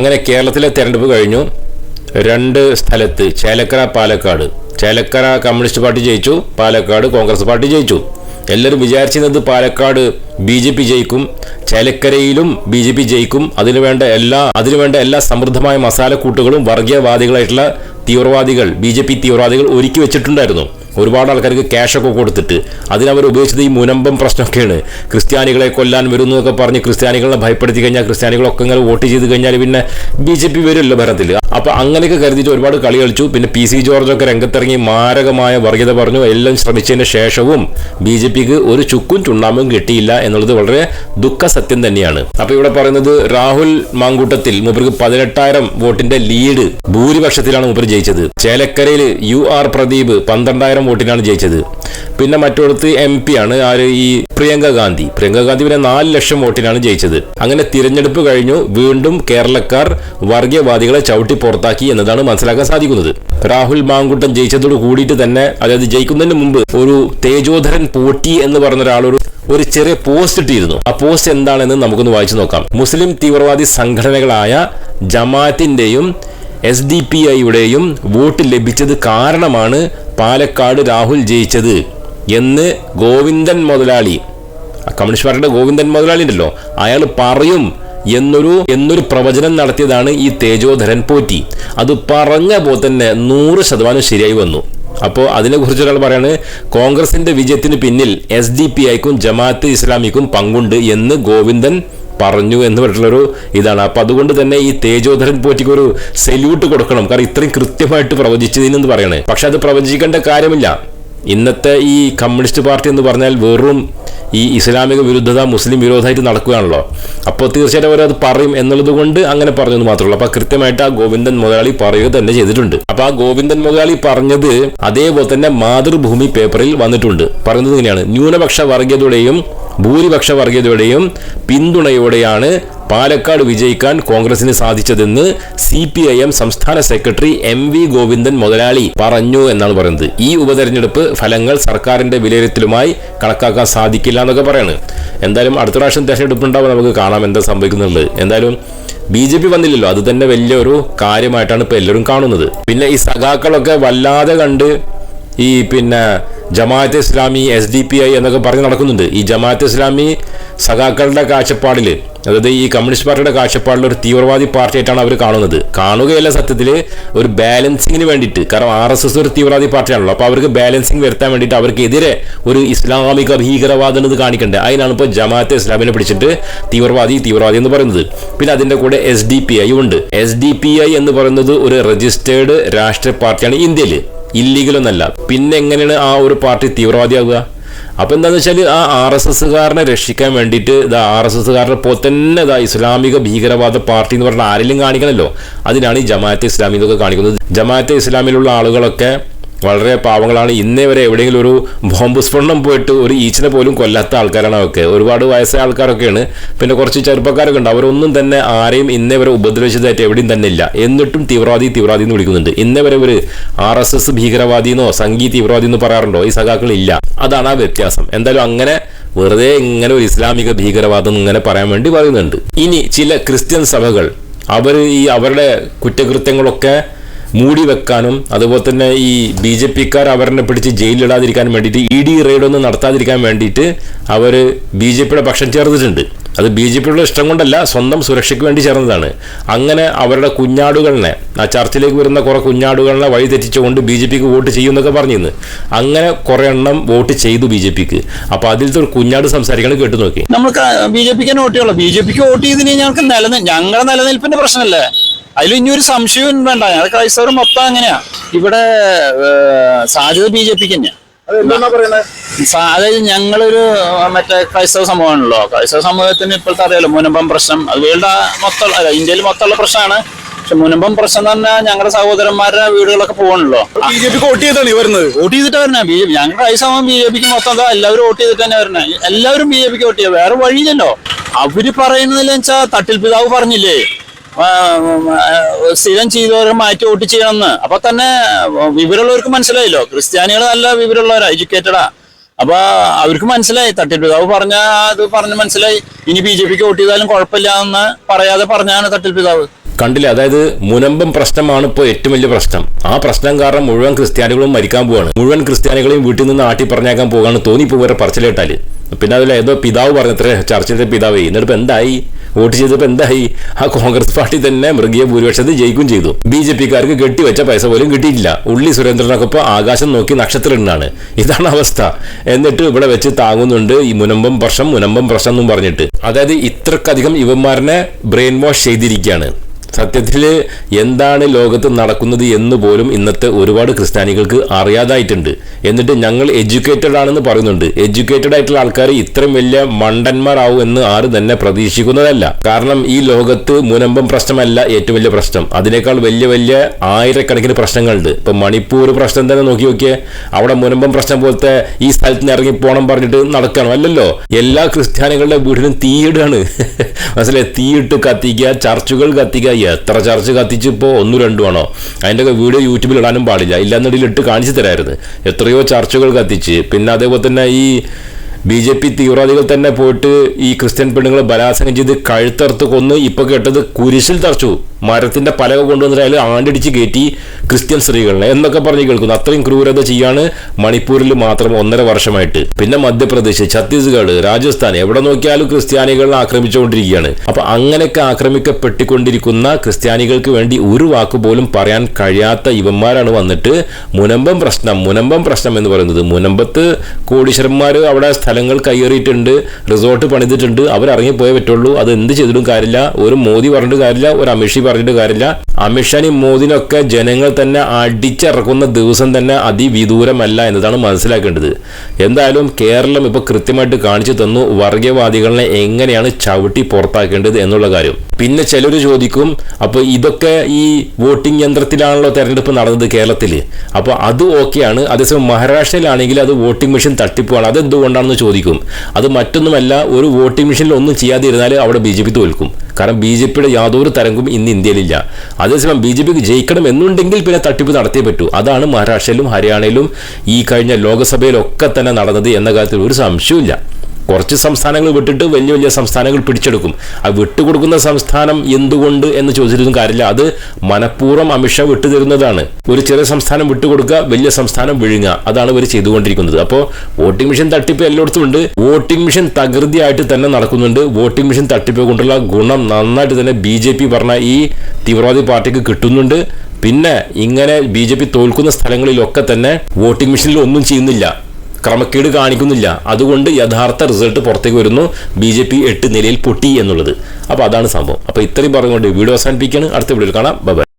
അങ്ങനെ കേരളത്തിലെ തെരഞ്ഞെടുപ്പ് കഴിഞ്ഞു. രണ്ട് സ്ഥലത്ത് ചേലക്കര പാലക്കാട്. ചേലക്കര കമ്മ്യൂണിസ്റ്റ് പാർട്ടി ജയിച്ചു പാലക്കാട് കോൺഗ്രസ് പാർട്ടി ജയിച്ചു. എല്ലാവരും വിചാരിച്ചിരുന്നത് പാലക്കാട് ബി ജെ പി ജയിക്കും ചേലക്കരയിലും ബി ജെ പി ജയിക്കും. അതിനുവേണ്ട എല്ലാ അതിനുവേണ്ട എല്ലാ സമൃദ്ധമായ മസാലക്കൂട്ടുകളും വർഗീയവാദികളായിട്ടുള്ള തീവ്രവാദികൾ ബി ജെ പി തീവ്രവാദികൾ ഒരുക്കി വെച്ചിട്ടുണ്ടായിരുന്നു. ഒരുപാട് ആൾക്കാർക്ക് ക്യാഷൊക്കെ കൊടുത്തിട്ട് അതിനവർ ഉപയോഗിച്ചത് ഈ മുനമ്പം പ്രശ്നമൊക്കെയാണ്. ക്രിസ്ത്യാനികളെ കൊല്ലാൻ വരുന്നു എന്നൊക്കെ പറഞ്ഞ് ക്രിസ്ത്യാനികളെ ഭയപ്പെടുത്തി കഴിഞ്ഞാൽ ക്രിസ്ത്യാനികളൊക്കെ ഇങ്ങനെ വോട്ട് ചെയ്ത് കഴിഞ്ഞാൽ പിന്നെ ബി ജെ പി വരുമല്ലോ ഭരണത്തിൽ അപ്പോൾ അങ്ങനെയൊക്കെ കരുതിയിട്ട് ഒരുപാട് കളി കളിച്ചു. പിന്നെ പി സി ജോർജൊക്കെ രംഗത്തിറങ്ങി മാരകമായ വർഗീയത പറഞ്ഞു. എല്ലാം ശ്രമിച്ചതിന് ശേഷവും ബി ജെ പിക്ക് ഒരു ചുക്കും ചുണ്ണാമ്പും കിട്ടിയില്ല എന്നുള്ളത് വളരെ ദുഃഖ സത്യം തന്നെയാണ്. അപ്പോൾ ഇവിടെ പറയുന്നത് രാഹുൽ മാങ്കൂട്ടത്തിൽ മൂപ്പർക്ക് പതിനെട്ടായിരം വോട്ടിന്റെ ലീഡ് ഭൂരിപക്ഷത്തിലാണ് മൂപ്പർ ജയിച്ചത്. ചേലക്കരയിൽ യു ആർ പ്രദീപ് പന്ത്രണ്ടായിരം വോട്ടിനാണ് ജയിച്ചത്. പിന്നെ മറ്റൊടുത്ത് എം പി ആണ് ആര്? ഈ പ്രിയങ്ക ഗാന്ധി. പ്രിയങ്ക ഗാന്ധി പിന്നെ നാല് ലക്ഷം വോട്ടിനാണ് ജയിച്ചത്. അങ്ങനെ തിരഞ്ഞെടുപ്പ് കഴിഞ്ഞു വീണ്ടും കേരളക്കാർ വർഗീയവാദികളെ ചവിട്ടി പുറത്താക്കി എന്നതാണ് മനസ്സിലാക്കാൻ സാധിക്കുന്നത്. രാഹുൽ മാങ്കുട്ടൻ ജയിച്ചതോട് കൂടിയിട്ട് തന്നെ അതായത് ജയിക്കുന്നതിന് മുമ്പ് ഒരു തേജോധരൻ പോട്ടി എന്ന് പറഞ്ഞ ഒരാളൊരു ഒരു ചെറിയ പോസ്റ്റ് ഇട്ടിരുന്നു. ആ പോസ്റ്റ് എന്താണെന്ന് നമുക്കൊന്ന് വായിച്ചു നോക്കാം. മുസ്ലിം തീവ്രവാദി സംഘടനകളായ ജമാഅത്തിന്റെയും എസ് ഡി പി ഐയുടെയും വോട്ട് ലഭിച്ചത് കാരണമാണ് പാലക്കാട് രാഹുൽ ജയിച്ചത് എന്ന് ഗോവിന്ദൻ മുതലാളി. കമ്മ്യൂണിസ്റ്റ് പാർട്ടിയുടെ ഗോവിന്ദൻ മുതലാളി ഉണ്ടല്ലോ. അയാൾ പറയും എന്നൊരു എന്നൊരു പ്രവചനം നടത്തിയതാണ് ഈ തേജോധരൻ പോറ്റി. അത് പറഞ്ഞ പോലെ തന്നെ നൂറ് ശതമാനം ശരിയായി വന്നു. അപ്പോൾ അതിനെക്കുറിച്ച് ഒരാൾ പറയാണ് കോൺഗ്രസിന്റെ വിജയത്തിന് പിന്നിൽ എസ് ഡി പി ഐക്കും ജമാഅത്ത് ഇസ്ലാമിക്കും പങ്കുണ്ട് എന്ന് ഗോവിന്ദൻ പറഞ്ഞു എന്ന് പറഞ്ഞിട്ടുള്ളൊരു ഇതാണ്. അപ്പം അതുകൊണ്ട് തന്നെ ഈ തേജോധരൻ പോറ്റിക്ക് ഒരു സെല്യൂട്ട് കൊടുക്കണം. കാരണം ഇത്രയും കൃത്യമായിട്ട് പ്രവചിച്ചതിനെന്ന് പറയണേ. പക്ഷെ അത് പ്രവചിക്കേണ്ട കാര്യമില്ല. ഇന്നത്തെ ഈ കമ്മ്യൂണിസ്റ്റ് പാർട്ടി എന്ന് പറഞ്ഞാൽ വെറും ഈ ഇസ്ലാമിക വിരുദ്ധത മുസ്ലിം വിരോധമായിട്ട് നടക്കുകയാണല്ലോ. അപ്പോൾ തീർച്ചയായിട്ടും അവരത് പറയും എന്നുള്ളത് കൊണ്ട് അങ്ങനെ പറഞ്ഞെന്ന് മാത്രമേ അപ്പോൾ കൃത്യമായിട്ട് ആ ഗോവിന്ദൻ മുതലാളി പറയുക തന്നെ ചെയ്തിട്ടുണ്ട്. അപ്പോൾ ആ ഗോവിന്ദൻ മുതലാളി പറഞ്ഞത് അതേപോലെ തന്നെ മാതൃഭൂമി പേപ്പറിൽ വന്നിട്ടുണ്ട്. പറയുന്നത് ഇങ്ങനെയാണ്. ന്യൂനപക്ഷ വർഗീയതയുടെയും ഭൂരിപക്ഷ വർഗീയതയുടെയും പിന്തുണയോടെയാണ് പാലക്കാട് വിജയിക്കാൻ കോൺഗ്രസിന് സാധിച്ചതെന്ന് സി പി ഐ എം സംസ്ഥാന സെക്രട്ടറി എം വി ഗോവിന്ദൻ മുതലാളി പറഞ്ഞു എന്നാണ് പറയുന്നത്. ഈ ഉപതെരഞ്ഞെടുപ്പ് ഫലങ്ങൾ സർക്കാരിന്റെ വിലയിരുത്തലുമായി കണക്കാക്കാൻ സാധിക്കില്ല എന്നൊക്കെ പറയാണ്. എന്തായാലും അടുത്ത പ്രാവശ്യം തെരഞ്ഞെടുപ്പ് ഉണ്ടാവും നമുക്ക് കാണാം എന്താ സംഭവിക്കുന്നുള്ളത്. എന്തായാലും ബി ജെ പി വന്നില്ലല്ലോ. അത് തന്നെ വലിയൊരു കാര്യമായിട്ടാണ് ഇപ്പൊ എല്ലാവരും കാണുന്നത്. പിന്നെ ഈ സഖാക്കളൊക്കെ വല്ലാതെ കണ്ട് ഈ പിന്നെ Jamaat Islami S D P I എന്നൊക്കെ പറഞ്ഞ് നടക്കുന്നുണ്ട്. ഈ ജമാഅത്ത് ഇസ്ലാമി സഖാക്കളുടെ കാഴ്ചപ്പാടിൽ അതായത് ഈ കമ്മ്യൂണിസ്റ്റ് പാർട്ടിയുടെ കാഴ്ചപ്പാടിൽ ഒരു തീവ്രവാദി പാർട്ടിയായിട്ടാണ് അവർ കാണുന്നത്. കാണുകയല്ല സത്യത്തിൽ ഒരു ബാലൻസിങ്ങിന് വേണ്ടിയിട്ട്. കാരണം ആർ എസ് എസ് ഒരു തീവ്രവാദി പാർട്ടിയാണല്ലോ. അപ്പോൾ അവർക്ക് ബാലൻസിങ് വരുത്താൻ വേണ്ടിയിട്ട് അവർക്കെതിരെ ഒരു ഇസ്ലാമിക ഭീകരവാദം എന്ന് കാണിക്കണ്ടേ? അതിനാണ് ഇപ്പോൾ ജമാഅത്തെ ഇസ്ലാമിനെ പിടിച്ചിട്ട് തീവ്രവാദി തീവ്രവാദി എന്ന് പറയുന്നത്. പിന്നെ അതിന്റെ കൂടെ എസ് ഡി പി ഐ ഉണ്ട്. എസ് ഡി പി ഐ എന്ന് പറയുന്നത് ഒരു രജിസ്റ്റേർഡ് രാഷ്ട്രീയ പാർട്ടിയാണ് ഇന്ത്യയിൽ ഇല്ലീഗലൊന്നല്ല പിന്നെ എങ്ങനെയാണ് ആ ഒരു പാർട്ടി തീവ്രവാദിയാവുക? അപ്പൊ എന്താന്ന് വെച്ചാൽ ആ ആർ എസ് എസ്സുകാരനെ രക്ഷിക്കാൻ വേണ്ടിയിട്ട് ഇത് ആർ എസ് എസ്സുകാരുടെ പോലെ തന്നെ ഇതാ ഇസ്ലാമിക ഭീകരവാദ പാർട്ടി എന്ന് പറഞ്ഞാൽ ആരെങ്കിലും കാണിക്കണമല്ലോ അതിനാണ് ഈ ജമാഅത്തെ ഇസ്ലാമി എന്നൊക്കെ കാണിക്കുന്നത്. ജമാഅത്തെ ഇസ്ലാമിലുള്ള ആളുകളൊക്കെ വളരെ പാവങ്ങളാണ്. ഇന്നേ വരെ എവിടെയെങ്കിലും ഒരു ബോംബ് സ്ഫോടനം പോയിട്ട് ഒരു ഈച്ചനെ പോലും കൊല്ലാത്ത ആൾക്കാരാണ് അവർക്ക് ഒരുപാട് വയസ്സായ ആൾക്കാരൊക്കെയാണ്. പിന്നെ കുറച്ച് ചെറുപ്പക്കാരൊക്കെ ഉണ്ട്. അവരൊന്നും തന്നെ ആരെയും ഇന്നേ വരെ ഉപദ്രവിച്ചതായിട്ട് എവിടെയും തന്നെ ഇല്ല. എന്നിട്ടും തീവ്രവാദി തീവ്രവാദി എന്ന് വിളിക്കുന്നുണ്ട്. ഇന്നേ വരെ ഒരു ആർ എസ് എസ് ഭീകരവാദി സംഘീ തീവ്രവാദി എന്ന് പറയാറുണ്ടോ? ഈ സഖാക്കൾ ഇല്ല. അതാണ് ആ വ്യത്യാസം. എന്തായാലും അങ്ങനെ വെറുതെ ഇങ്ങനെ ഒരു ഇസ്ലാമിക ഭീകരവാദം ഇങ്ങനെ പറയാൻ വേണ്ടി പറയുന്നുണ്ട്. ഇനി ചില ക്രിസ്ത്യൻ സഭകൾ അവർ ഈ അവരുടെ കുറ്റകൃത്യങ്ങളൊക്കെ മൂടി വെക്കാനും അതുപോലെ തന്നെ ഈ ബി ജെ പിക്കാർ അവരെ പിടിച്ച് ജയിലിലിടാതിരിക്കാൻ വേണ്ടിയിട്ട് ഇ ഡി റെയ്ഡ് ഒന്നും നടത്താതിരിക്കാൻ വേണ്ടിയിട്ട് അവർ ബി ജെ പിയുടെ പക്ഷം ചേർന്നിട്ടുണ്ട്. അത് ബി ജെ പിയുടെ ഇഷ്ടം കൊണ്ടല്ല സ്വന്തം സുരക്ഷയ്ക്ക് വേണ്ടി ചേർന്നതാണ്. അങ്ങനെ അവരുടെ കുഞ്ഞാടുകളിനെ ആ ചർച്ചിലേക്ക് വരുന്ന കുറേ കുഞ്ഞാടുകളിനെ വഴി തെറ്റിച്ചുകൊണ്ട് ബി ജെ പിക്ക് വോട്ട് ചെയ്യുമെന്നൊക്കെ പറഞ്ഞിരുന്നു. അങ്ങനെ കുറെ എണ്ണം വോട്ട് ചെയ്തു ബി ജെ പിക്ക്. അപ്പൊ അതിലത്തെ ഒരു കുഞ്ഞാട് സംസാരിക്കണം കേട്ടു നോക്കി. നമ്മൾ ബി ജെ പിക്ക് വോട്ട് ചെയ്യുള്ളൂ. ബി ജെ പിക്ക് വോട്ട് ചെയ്തിന് ഞങ്ങൾക്ക് നിലനിൽ ഞങ്ങളുടെ നിലനിൽപ്പിന്റെ പ്രശ്നമല്ലേ? അതിൽ ഇനി ഒരു സംശയവും വേണ്ട. ഞങ്ങൾ ക്രൈസ്തവർ മൊത്തം അങ്ങനെയാ. ഇവിടെ സാധ്യത ബി ജെ പിക്ക് തന്നെയാ. അതായത് ഞങ്ങളൊരു മറ്റേ ക്രൈസ്തവ സമൂഹമാണല്ലോ. ക്രൈസ്തവ സമൂഹത്തിന് ഇപ്പോഴത്തെ അറിയാലോ മുനമ്പം പ്രശ്നം. അത് വേൾഡ് മൊത്തം അല്ല ഇന്ത്യയിൽ മൊത്തമുള്ള പ്രശ്നമാണ്. പക്ഷെ മുനമ്പം പ്രശ്നം തന്നെ ഞങ്ങളുടെ സഹോദരന്മാരുടെ വീടുകളൊക്കെ പോകണല്ലോ. ബി ജെ പിക്ക് വോട്ട് ചെയ്താണ് വരുന്നത്. വോട്ട് ചെയ്തിട്ട് വരണേ ബി ജെ പി ഞങ്ങൾ ക്രൈസ്തവം ബി ജെ പിക്ക് മൊത്തം എന്താ എല്ലാവരും വോട്ട് ചെയ്തിട്ട് തന്നെ വരണേ എല്ലാവരും ബി ജെ പിക്ക് വോട്ട് ചെയ്യുക വേറെ വഴിയില്ലല്ലോ. അവർ പറയുന്നതിൽ വെച്ചാൽ തട്ടിൽ പിതാവ് പറഞ്ഞില്ലേ? സ്ഥിരം ചെയ്തവരെ മാറ്റി വോട്ട് ചെയ്യണമെന്ന് അപ്പൊ തന്നെ വിവരമുള്ളവർക്ക് മനസ്സിലായല്ലോ. ക്രിസ്ത്യാനികൾ നല്ല വിവരമുള്ളവരാ എഡ്യൂക്കേറ്റഡാ അപ്പൊ അവർക്ക് മനസ്സിലായി തട്ടിൽ പിതാവ് പറഞ്ഞ അത് പറഞ്ഞ് മനസ്സിലായി. ഇനി ബി ജെ പിക്ക് വോട്ട് ചെയ്താലും കുഴപ്പമില്ല എന്ന് പറയാതെ പറഞ്ഞാണ് തട്ടിൽ പിതാവ്. കണ്ടില്ല? അതായത് മുനമ്പം പ്രശ്നമാണ് ഇപ്പോൾ ഏറ്റവും വലിയ പ്രശ്നം. ആ പ്രശ്നം കാരണം മുഴുവൻ ക്രിസ്ത്യാനികളും മരിക്കാൻ പോവാണ്. മുഴുവൻ ക്രിസ്ത്യാനികളെയും വീട്ടിൽ നിന്ന് ആട്ടി പറഞ്ഞേക്കാൻ പോകാണ്. തോന്നിപ്പോ വേറെ പറച്ചിലേട്ടാൽ. പിന്നെ അതിൽ ഏതോ പിതാവ് പറഞ്ഞത്രേ ചർച്ചിലെ പിതാവേ എന്നിട്ട് എന്തായി? വോട്ട് ചെയ്തപ്പോൾ എന്തായി? ആ കോൺഗ്രസ് പാർട്ടി തന്നെ മൃഗീയ ഭൂരിപക്ഷത്തിൽ ജയിക്കും ചെയ്തു. ബി ജെ പിക്കാർക്ക് കെട്ടിവെച്ച പൈസ പോലും കിട്ടിയിട്ടില്ല. ഉള്ളി സുരേന്ദ്രനൊക്കെ ഇപ്പോൾ ആകാശം നോക്കി നക്ഷത്രം ഇണ്ണാണ് ഇതാണ് അവസ്ഥ. എന്നിട്ട് ഇവിടെ വെച്ച് താങ്ങുന്നുണ്ട് ഈ മുനമ്പം പ്രശ്നം മുനമ്പം പ്രശ്നം എന്നും പറഞ്ഞിട്ട്. അതായത് ഇത്രക്കധികം യുവന്മാരനെ ബ്രെയിൻ വാഷ് ചെയ്തിരിക്കുകയാണ്. സത്യത്തിൽ എന്താണ് ലോകത്ത് നടക്കുന്നത് എന്ന് പോലും ഇന്നത്തെ ഒരുപാട് ക്രിസ്ത്യാനികൾക്ക് അറിയാതായിട്ടുണ്ട്. എന്നിട്ട് ഞങ്ങൾ എഡ്യൂക്കേറ്റഡ് ആണെന്ന് പറയുന്നുണ്ട്. എഡ്യൂക്കേറ്റഡ് ആയിട്ടുള്ള ആൾക്കാർ ഇത്രയും വലിയ മണ്ടന്മാരാവും എന്ന് ആരും തന്നെ പ്രതീക്ഷിക്കുന്നതല്ല. കാരണം ഈ ലോകത്ത് മുനമ്പം പ്രശ്നമല്ല ഏറ്റവും വലിയ പ്രശ്നം. അതിനേക്കാൾ വലിയ വലിയ ആയിരക്കണക്കിന് പ്രശ്നങ്ങളുണ്ട്. ഇപ്പൊ മണിപ്പൂർ പ്രശ്നം തന്നെ നോക്കി നോക്കിയേ. അവിടെ മുനമ്പം പ്രശ്നം പോലത്തെ ഈ സ്ഥലത്ത് നിന്ന് ഇറങ്ങി പോകണം പറഞ്ഞിട്ട് നടക്കണം അല്ലല്ലോ. എല്ലാ ക്രിസ്ത്യാനികളുടെ വീടിനും തീയിടാണ്. മനസ്സിലായി? തീയിട്ട് കത്തിക്കുക ചർച്ചുകൾ കത്തിക്കുക എത്ര ചർച്ച് കത്തിച്ച് ഇപ്പോൾ ഒന്നും രണ്ടും ആണോ? അതിന്റെയൊക്കെ വീഡിയോ യൂട്യൂബിൽ ഇടാനും പാടില്ല. ഇല്ലാന്നുണ്ടെങ്കിൽ ഇട്ട് കാണിച്ചു തരായിരുന്നു. എത്രയോ ചർച്ചുകൾ കത്തിച്ച്. പിന്നെ അതേപോലെ തന്നെ ഈ ബി ജെ പി തീവ്രവാദികൾ തന്നെ പോയിട്ട് ഈ ക്രിസ്ത്യൻ പെണ്ണുങ്ങളെ ബലാത്സംഗം ചെയ്ത് കഴുത്തറുത്ത് കൊന്ന് ഇപ്പോൾ കേട്ടത് കുരിശിൽ തറച്ചു. മരത്തിന്റെ പലക കൊണ്ടുവന്നിട്ട് അതിൽ ആണ്ടിടിച്ച് കയറ്റി ക്രിസ്ത്യൻ സ്ത്രീകളെ എന്നൊക്കെ പറഞ്ഞ് കേൾക്കുന്നു. അത്രയും ക്രൂരത ചെയ്യാണ് മണിപ്പൂരിൽ മാത്രം ഒന്നര വർഷമായിട്ട്. പിന്നെ മധ്യപ്രദേശ് ഛത്തീസ്ഗഡ് രാജസ്ഥാൻ എവിടെ നോക്കിയാലും ക്രിസ്ത്യാനികളെ ആക്രമിച്ചുകൊണ്ടിരിക്കുകയാണ്. അപ്പൊ അങ്ങനെയൊക്കെ ആക്രമിക്കപ്പെട്ടിക്കൊണ്ടിരിക്കുന്ന ക്രിസ്ത്യാനികൾക്ക് വേണ്ടി ഒരു വാക്ക് പോലും പറയാൻ കഴിയാത്ത ഇവന്മാരാണ് വന്നിട്ട് മുനമ്പം പ്രശ്നം മുനമ്പം പ്രശ്നം എന്ന് പറയുന്നത്. മുനമ്പത്ത് കോടീശ്വരന്മാർ അവിടെ സ്ഥലങ്ങൾ കയ്യേറിയിട്ടുണ്ട് റിസോർട്ട് പണിതിട്ടുണ്ട്. അവർ ഇറങ്ങിപ്പോയേ പറ്റുള്ളൂ. അത് എന്ത് ചെയ്തിട്ടും കാര്യമില്ല. ഒരു മോദി പറഞ്ഞിട്ട് കാര്യമില്ല. ഒരു അമിത്ഷി പറഞ്ഞിട്ട് കാര്യമില്ല. അമിത്ഷാനും മോദിനൊക്കെ ജനങ്ങൾ തന്നെ അടിച്ചിറക്കുന്ന ദിവസം തന്നെ അതിവിദൂരമല്ല എന്നതാണ് മനസ്സിലാക്കേണ്ടത്. എന്തായാലും കേരളം ഇപ്പോൾ കൃത്യമായിട്ട് കാണിച്ചു തന്നു വർഗീയവാദികളെ എങ്ങനെയാണ് ചവിട്ടി പുറത്താക്കേണ്ടത് എന്നുള്ള കാര്യം. പിന്നെ ചിലർ ചോദിക്കും അപ്പോൾ ഇതൊക്കെ ഈ വോട്ടിംഗ് യന്ത്രത്തിലാണല്ലോ തെരഞ്ഞെടുപ്പ് നടന്നത് കേരളത്തിൽ അപ്പോൾ അത് ഓക്കെയാണ്. അതേസമയം മഹാരാഷ്ട്രയിലാണെങ്കിൽ അത് വോട്ടിംഗ് മെഷീൻ തട്ടിപ്പാണ് അത് എന്തുകൊണ്ടാണെന്ന് ചോദിക്കും. അത് മറ്റൊന്നുമല്ല ഒരു വോട്ടിംഗ് മെഷീനിൽ ഒന്നും ചെയ്യാതിരുന്നാൽ അവിടെ ബി ജെ പി തോൽക്കും. കാരണം ബി ജെ പിയുടെ യാതൊരു തരംഗവും ഇന്ന് ഇന്ത്യയിലില്ല. അതേസമയം ബി ജെ പിക്ക് ജയിക്കണം എന്നുണ്ടെങ്കിൽ പിന്നെ തട്ടിപ്പ് നടത്തിയേ പറ്റൂ. അതാണ് മഹാരാഷ്ട്രയിലും ഹരിയാനയിലും ഈ കഴിഞ്ഞ ലോകസഭയിലൊക്കെ തന്നെ നടന്നത് എന്ന കാര്യത്തിൽ ഒരു സംശയവുമില്ല. കുറച്ച് സംസ്ഥാനങ്ങൾ വിട്ടിട്ട് വലിയ വലിയ സംസ്ഥാനങ്ങൾ പിടിച്ചെടുക്കും. ആ വിട്ടുകൊടുക്കുന്ന സംസ്ഥാനം എന്തുകൊണ്ട് എന്ന് ചോദിച്ചിരുന്ന കാര്യമില്ല. അത് മനഃപൂർവം അമിത്ഷാ വിട്ടുതരുന്നതാണ്. ഒരു ചെറിയ സംസ്ഥാനം വിട്ടുകൊടുക്കുക വലിയ സംസ്ഥാനം വിഴുങ്ങുക. അതാണ് ഇവർ ചെയ്തുകൊണ്ടിരിക്കുന്നത്. അപ്പോൾ വോട്ടിംഗ് മെഷീൻ തട്ടിപ്പ് എല്ലായിടത്തും ഉണ്ട്. വോട്ടിംഗ് മെഷീൻ തകൃതിയായിട്ട് തന്നെ നടക്കുന്നുണ്ട്. വോട്ടിംഗ് മെഷീൻ തട്ടിപ്പ് കൊണ്ടുള്ള ഗുണം നന്നായിട്ട് തന്നെ ബി ജെ പി പറഞ്ഞ ഈ തീവ്രവാദി പാർട്ടിക്ക് കിട്ടുന്നുണ്ട്. പിന്നെ ഇങ്ങനെ ബി ജെ പി തോൽക്കുന്ന സ്ഥലങ്ങളിലൊക്കെ തന്നെ വോട്ടിംഗ് മെഷീനിൽ ഒന്നും ചെയ്യുന്നില്ല. ക്രമക്കേട് കാണിക്കുന്നില്ല. അതുകൊണ്ട് യഥാർത്ഥ റിസൾട്ട് പുറത്തേക്ക് വരുന്നു. ബി ജെ പി എട്ട് നിലയിൽ പൊട്ടി എന്നുള്ളത്. അപ്പോൾ അതാണ് സംഭവം. അപ്പോൾ ഇത്രയും പറഞ്ഞുകൊണ്ട് വീഡിയോ അവസാനിപ്പിക്കുകയാണ്. അടുത്ത വീഡിയോയിൽ കാണാം. ബൈ